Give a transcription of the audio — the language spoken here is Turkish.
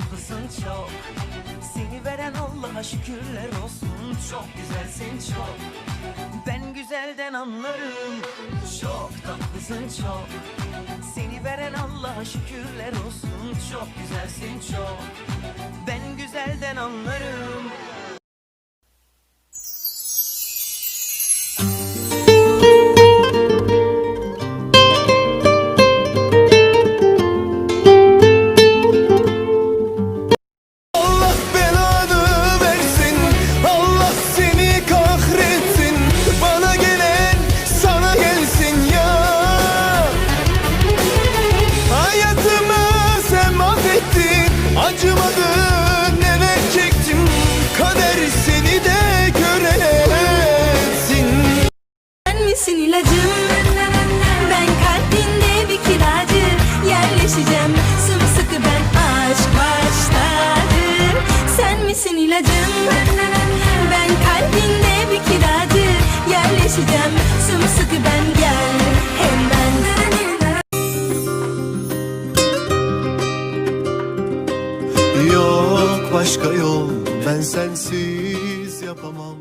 tatlısın çok. Seni veren Allah'a şükürler olsun. Çok güzelsin çok. Ben güzelden anlarım. Çok tatlısın çok. Seni veren Allah'a şükürler olsun. Çok güzelsin çok. Ben güzelden anlarım Acımadın neler çektim Kader seni de göretsin Sen misin ilacım? Ben kalbinde bir kiracı Yerleşeceğim sımsıkı ben aşk başladım Sen misin ilacım? Yok başka yol. Ben sensiz yapamam.